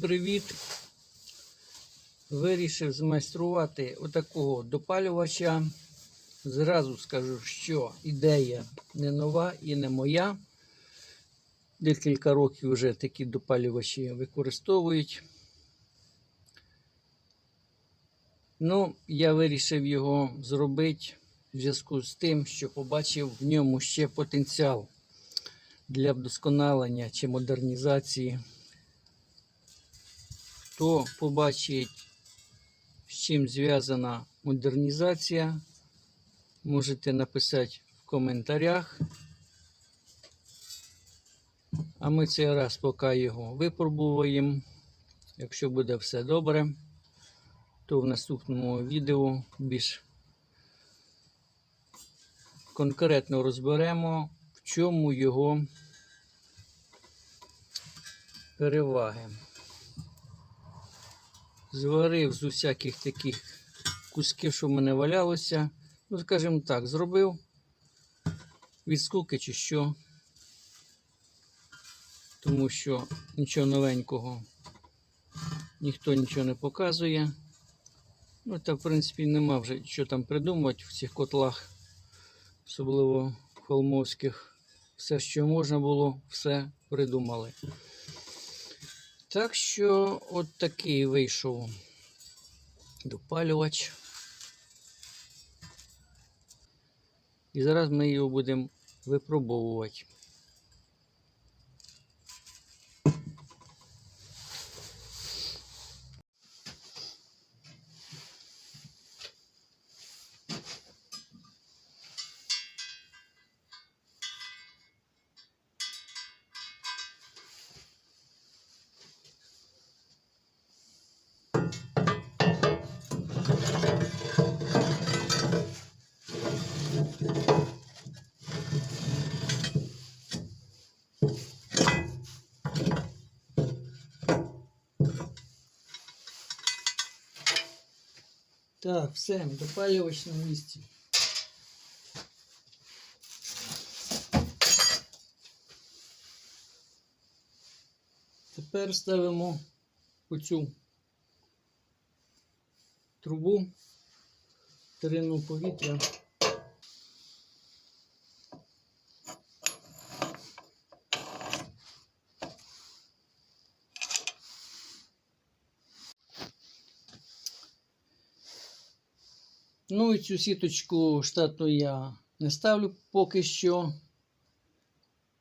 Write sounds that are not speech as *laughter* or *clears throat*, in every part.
Привіт! Вирішив змайструвати отакого допалювача. Зразу скажу, що ідея не нова і не моя. Декілька років вже такі допалювачі використовують. Ну, я вирішив його зробити в зв'язку з тим, що побачив в ньому ще потенціал для вдосконалення чи модернізації. Хто побачить, з чим зв'язана модернізація, можете написати в коментарях. А ми цей раз поки його випробуємо. Якщо буде все добре, то в наступному відео більш конкретно розберемо, в чому його переваги. Зварив з усяких таких кусків, що в мене валялося. Ну, скажімо так, зробив від скуки чи що. Тому що нічого новенького ніхто нічого не показує. Ну, та, в принципі, нема вже що там придумувати в цих котлах, особливо холмовських. Все, що можна було, все придумали. Так що от такий вийшов допалювач. І зараз ми його будемо випробовувати. Так, все, допалювач на місці. Тепер ставимо оцю трубу трину повітря. Цю сіточку штатну я не ставлю поки що,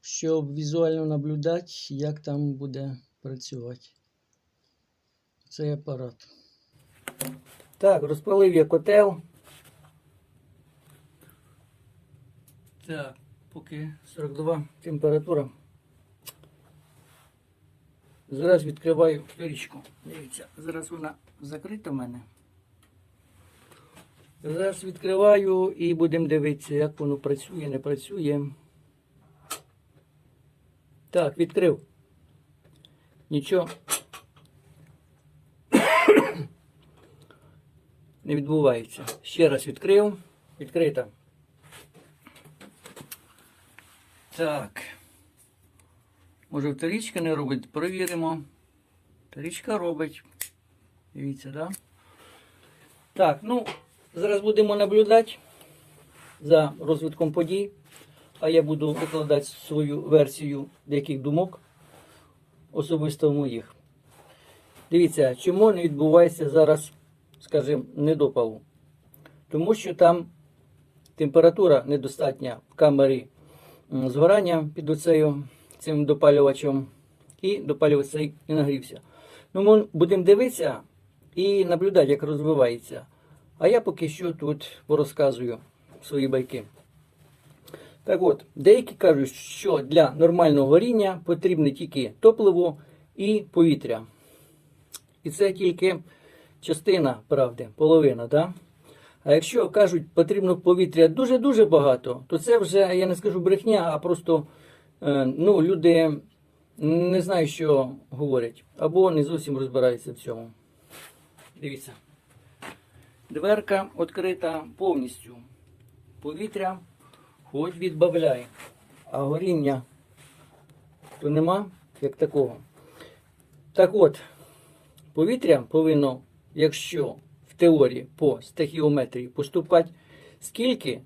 щоб візуально наблюдати, як там буде працювати цей апарат. Так, розпалив я котел. Так, поки 42 температура. Зараз відкриваю річку. Дивіться, зараз вона закрита в мене. Зараз відкриваю і будемо дивитися, як воно працює, не працює. Так, відкрив. Нічого. *coughs* Не відбувається. Ще раз відкрив. Відкрита. Так. Може вторічка не робить? Провіримо. Вторічка робить. Дивіться, так? Да? Так, ну. Зараз будемо наблюдати за розвитком подій, а я буду викладати свою версію деяких думок, особисто моїх. Дивіться, чому не відбувається зараз, скажімо, недопалу? Тому що там температура недостатня в камері згорання під оцею цим допалювачем, і допалювач не нагрівся. Ну, ми будемо дивитися і наблюдати, як розвивається. А я поки що тут порозказую свої байки. Так от, деякі кажуть, що для нормального горіння потрібне тільки топливо і повітря. І це тільки частина правди, половина. Да? А якщо кажуть, потрібно повітря дуже-дуже багато, то це вже, я не скажу брехня, а просто е, ну, люди не знають, що говорять, або не зовсім розбираються в цьому. Дивіться. Дверка відкрита повністю. Повітря хоч відбавляє, а горіння то нема як такого. Так от, повітря повинно, якщо в теорії по стахіометрії поступати, скільки е,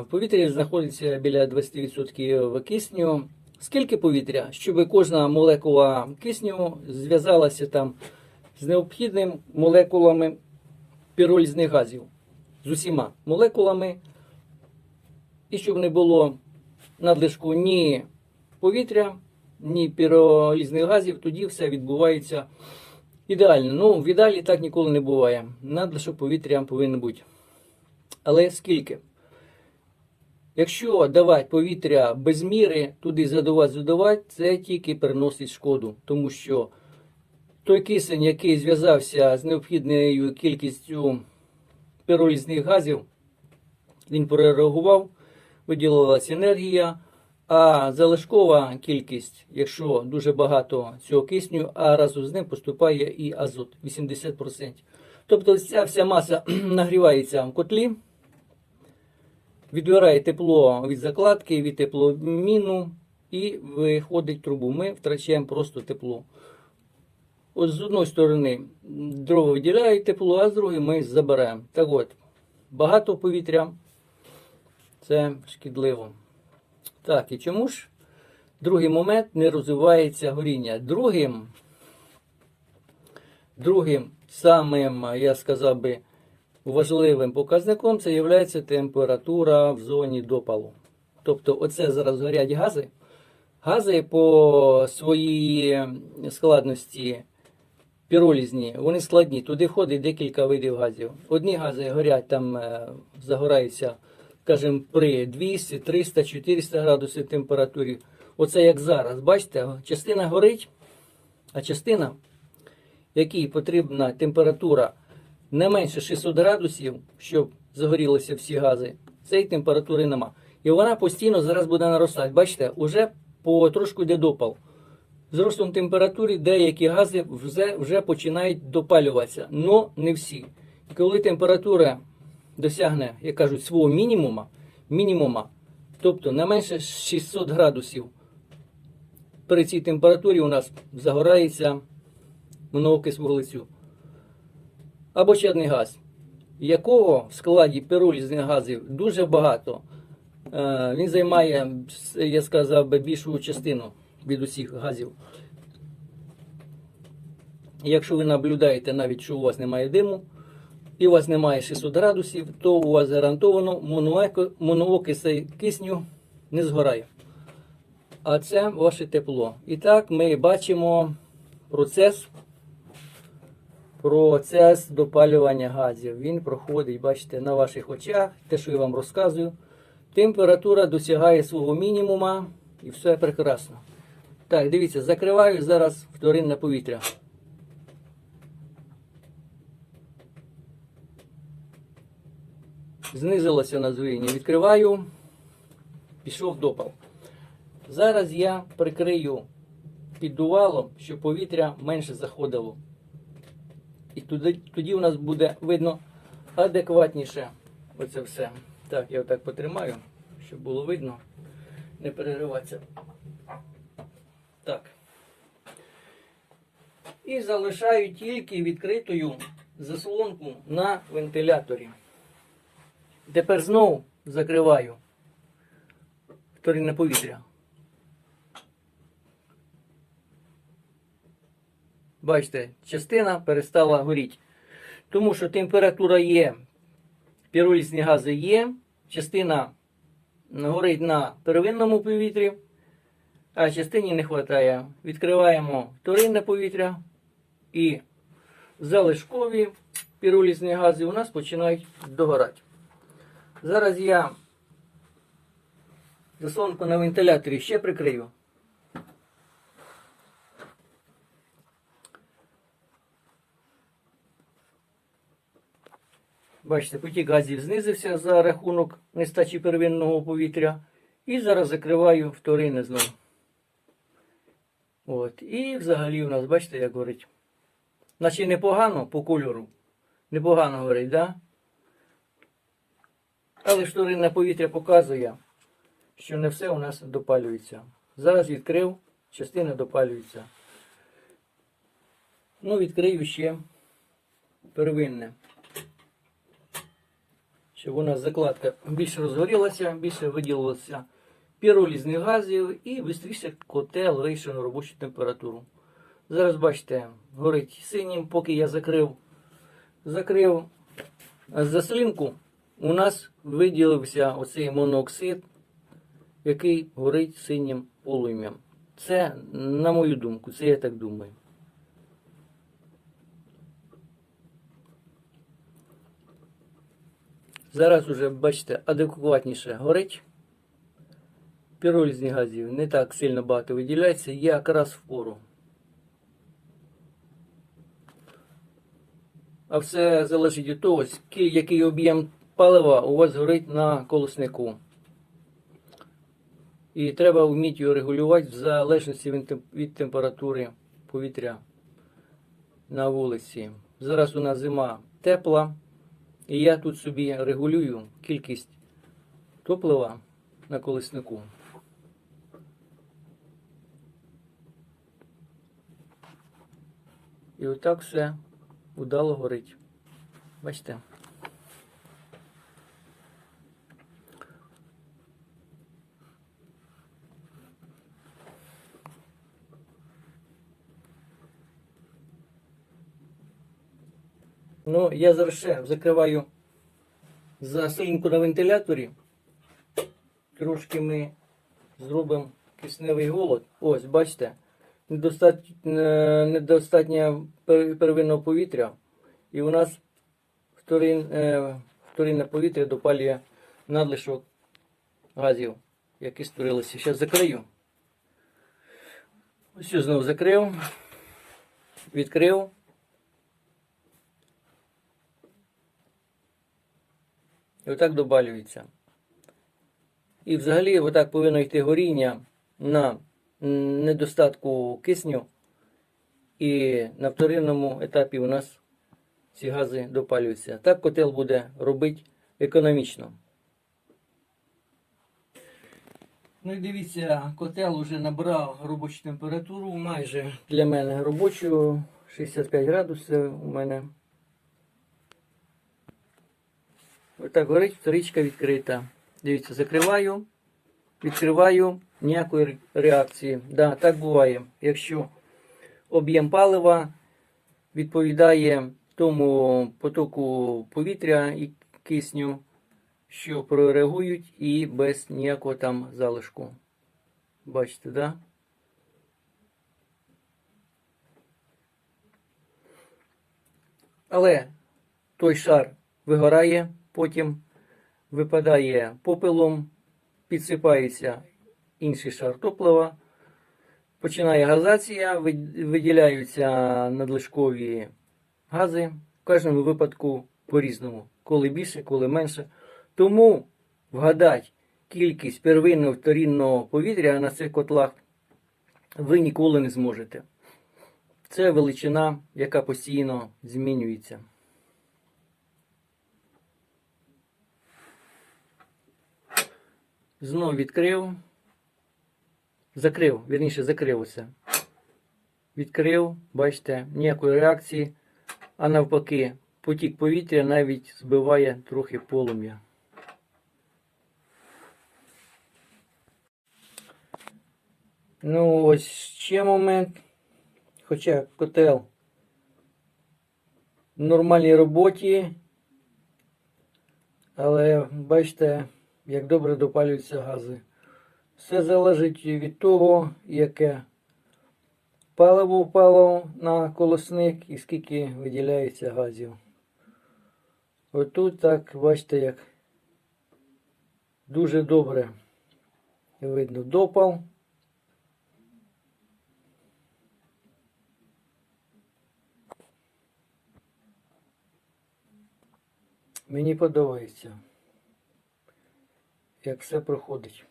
в повітрі знаходиться біля 20% кисню, скільки повітря, щоб кожна молекула кисню зв'язалася там з необхідними молекулами піролізних газів, з усіма молекулами, і щоб не було надлишку ні повітря, ні піролізних газів, тоді все відбувається ідеально. Ну, в ідеалі так ніколи не буває. Надлишок повітря повинен бути. Але скільки? Якщо давати повітря без міри, туди задувати, задувати, це тільки приносить шкоду, тому що той кисень, який зв'язався з необхідною кількістю піролізних газів, він прореагував, виділилася енергія, а залишкова кількість, якщо дуже багато цього кисню, а разом з ним поступає і азот 80%. Тобто ця вся маса *clears throat* нагрівається в котлі, відбирає тепло від закладки, від тепломіну і виходить трубу. Ми втрачаємо просто тепло. От з одної сторони дрова виділяють тепло, а з другої ми забираємо. Так от, багато повітря це шкідливо. Так, і чому ж другий момент не розвивається горіння? Другим, другим самим, я сказав би, важливим показником це є температура в зоні допалу. Тобто, оце зараз горять гази. Гази по своїй складності піролізні, вони складні. Туди входить декілька видів газів. Одні гази горять там, е, загораються, скажімо, при 200, 300, 400 градусів температурі. Оце як зараз. Бачите, частина горить, а частина, якій потрібна температура не менше 600 градусів, щоб загорілися всі гази, цієї температури нема. І вона постійно зараз буде наростати. Бачите, уже потрошку йде допал. З ростом температури деякі гази вже, вже починають допалюватися, але не всі. І коли температура досягне, як кажуть, свого мінімума, мінімума, тобто не менше 600 градусів, при цій температурі у нас загорається монокис вуглецю. Або чадний газ, якого в складі піролізних газів дуже багато. Е, Він займає, я сказав більшу частину від усіх газів. Якщо ви наблюдаєте навіть, що у вас немає диму, і у вас немає 600 градусів, то у вас гарантовано моноокиси кисню не згорає. А це ваше тепло. І так ми бачимо процес, процес допалювання газів. Він проходить, бачите, на ваших очах, те, що я вам розказую. Температура досягає свого мінімума і все прекрасно. Так, дивіться, закриваю зараз вторинне повітря. Знизилося на звоєння. Відкриваю, пішов допал. Зараз я прикрию піддувалом, щоб повітря менше заходило. І тоді, тоді у нас буде видно адекватніше оце все. Так, я отак потримаю, щоб було видно, не перериватися. Так. І залишаю тільки відкритою заслонку на вентиляторі. Тепер знову закриваю вторинне повітря. Бачите, частина перестала горіти. Тому що температура є, піролізні гази є, частина горить на первинному повітрі, а частині не вистачає. Відкриваємо вторинне повітря і залишкові піролізні гази у нас починають догорати. Зараз я заслонку на вентиляторі ще прикрию. Бачите, потік газів знизився за рахунок нестачі первинного повітря. І зараз закриваю вторинне знову. От. І взагалі у нас, бачите, як горить. Наче непогано по кольору. Непогано горить, да? Але вторинне повітря показує, що не все у нас допалюється. Зараз відкрив, частина допалюється. Ну, відкрию ще первинне. Щоб у нас закладка більше розгорілася, більше виділилося піролізних газів і швидше котел вийшов на робочу температуру. Зараз бачите, горить синім, поки я закрив, закрив заслінку, у нас виділився оцей моноксид, який горить синім полум'ям. Це, на мою думку, це я так думаю. Зараз уже, бачите, адекватніше горить. Піролізних газів не так сильно багато виділяється, якраз в пору. А все залежить від того, який об'єм палива у вас горить на колоснику. І треба вміти його регулювати в залежності від температури повітря на вулиці. Зараз у нас зима тепла, і я тут собі регулюю кількість топлива на колеснику. І отак все удало горить. Бачите? Ну, я зараз закриваю заслінку на вентиляторі. Трошки ми зробимо кисневий голод. Ось, бачите, недостатньо, первинного повітря. І у нас е, вторинне повітря допалює надлишок газів, які створилися. Зараз закрию. Ось знову закрив, відкрив. І отак добалюється. І взагалі отак повинно йти горіння на недостатку кисню. І на вторинному етапі у нас ці гази допалюються. Так котел буде робити економічно. Ну і дивіться, котел вже набрав робочу температуру, майже для мене робочу 65 градусів у мене. Отак горить, вторичка відкрита. Дивіться, закриваю, відкриваю, ніякої реакції. Да, так буває. Якщо об'єм палива відповідає тому потоку повітря і кисню, що прореагують і без ніякого там залишку. Бачите, да? Але той шар вигорає, потім випадає попелом, підсипається інший шар топлива, починає газація, виділяються надлишкові гази. В кожному випадку по-різному. Коли більше, коли менше. Тому вгадати кількість первинного вторинного повітря на цих котлах ви ніколи не зможете. Це величина, яка постійно змінюється. Знов відкрив. Закрив, вірніше, закрив усе. Відкрив, бачите, ніякої реакції, а навпаки, потік повітря навіть збиває трохи полум'я. Ну, ось ще момент. Хоча котел в нормальній роботі, але бачите, як добре допалюються гази. Все залежить від того, яке паливо впало на колосник і скільки виділяється газів. Отут так, бачите, як дуже добре видно допал. Мені подобається, як все проходить.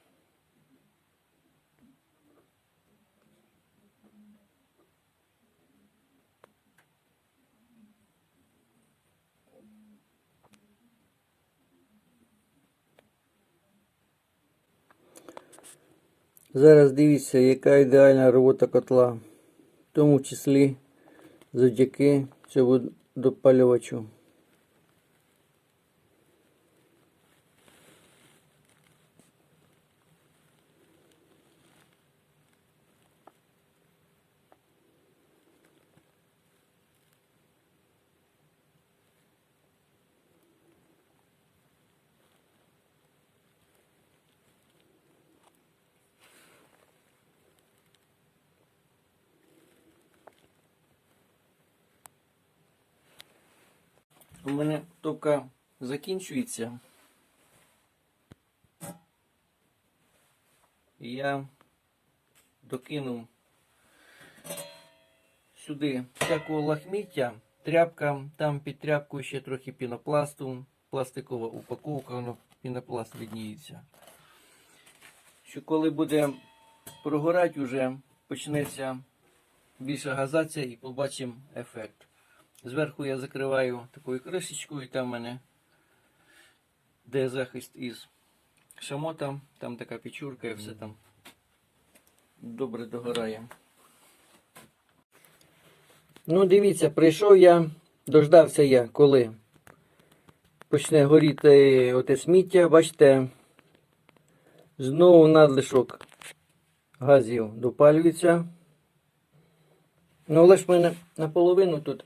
Зараз дивіться, яка ідеальна робота котла. В тому числі завдяки цьому допалювачу. У мене топка закінчується. І я докинув сюди всякого лахміття, тряпка, там під тряпкою ще трохи пінопласту, пластикова упаковка, воно пінопласт відніється. Що коли буде прогорати, вже почнеться більша газація і побачимо ефект. Зверху я закриваю такою кришечкою, там в мене де захист із шамота, там така печурка і все там добре догорає. Ну, дивіться, прийшов я, дождався я, коли почне горіти оте сміття, бачите, знову надлишок газів допалюється. Ну, але ж в мене наполовину тут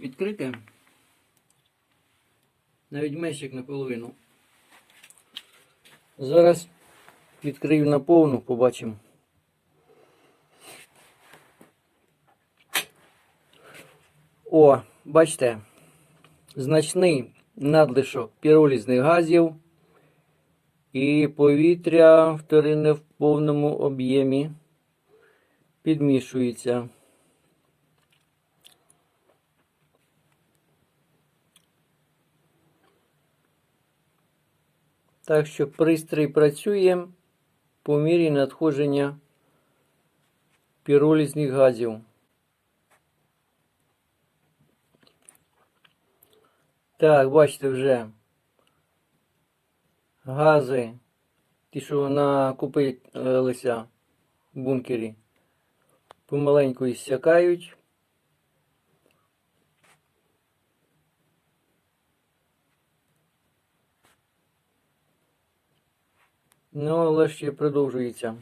відкрите. Навіть мещик наполовину. Зараз відкрию на повну, побачимо. О, бачите, значний надлишок піролізних газів і повітря вторинне в повному об'ємі підмішується. Так що пристрій працює по мірі надходження піролізних газів. Так, бачите вже гази, ті, що накопилися в бункері, помаленьку іссякають. Ну, але ще продовжується.